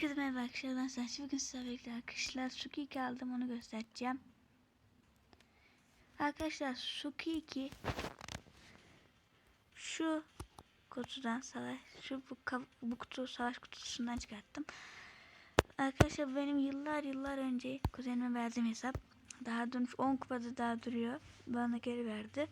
Herkese merhaba arkadaşlar ben Saçı bugün sizlerle birlikte arkadaşlar Suki 2 aldım onu göstereceğim. Arkadaşlar Suki 2 Şu kutudan savaş şu bu, bu kutu savaş kutusundan çıkarttım. Arkadaşlar benim yıllar yıllar önce kuzenime verdiğim hesap daha dönüş 10 kupada daha duruyor bana geri verdi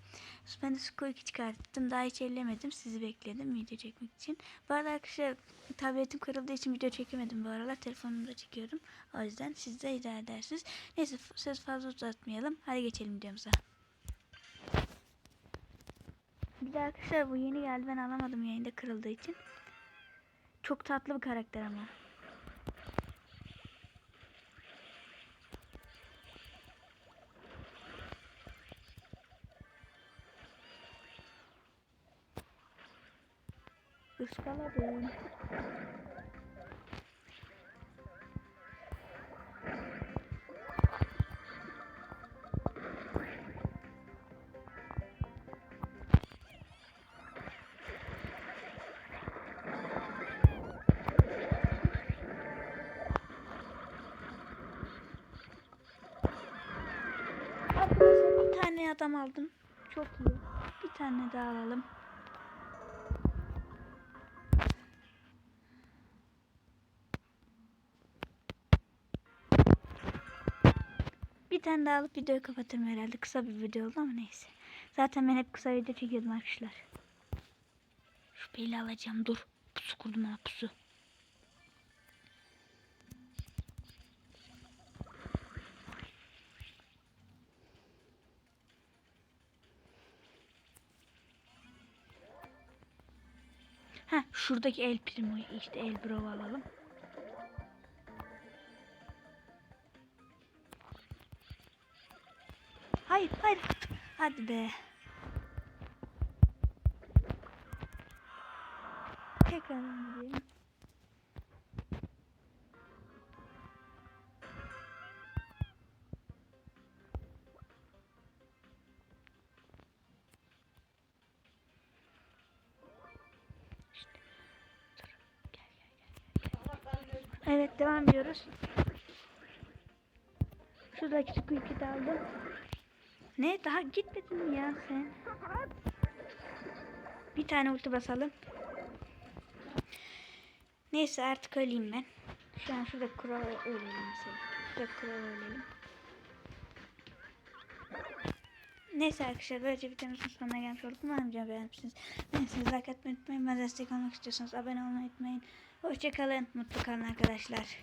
ben de Suki 2 çıkarttım daha hiç ellemedim sizi bekledim video çekmek için bu arada arkadaşlar tabletim kırıldığı için video çekemedim bu aralar. Telefonumda çekiyorum. O yüzden siz de idare edersiniz. Neyse söz fazla uzatmayalım. Hadi geçelim videomuza. Bir de arkadaşlar bu yeni geldi. Ben alamadım yayında kırıldığı için. Çok tatlı bir karakter ama. Iskaladım. Bir tane adam aldım. Çok iyi. Bir tane daha alalım. Bir tane daha alıp videoyu kapatırım herhalde. Kısa bir video oldu ama neyse. Zaten ben hep kısa video çekiyordum arkadaşlar. Şüpheyle alacağım. Dur. Pusu kurdum ama pusu. Ha şuradaki el primo işte el bro alalım. Hayır hayır. Hadi be. Tekrar gidelim. Evet devam ediyoruz. Şuradaki squeak'i de aldım. Ne? Daha gitmedin ya sen? Bir tane ulti basalım. Neyse artık öleyim ben. Şu an şurada kural ölelim mesela. Şurada kural ölelim. Neyse arkadaşlar böylece videomuzun sonuna gelmiş olduk. Umarım videomu beğenmişsiniz. Beğenirseniz like atmayı unutmayın. Bana destek olmak istiyorsanız abone olmayı unutmayın. Hoşçakalın. Mutlu kalın arkadaşlar.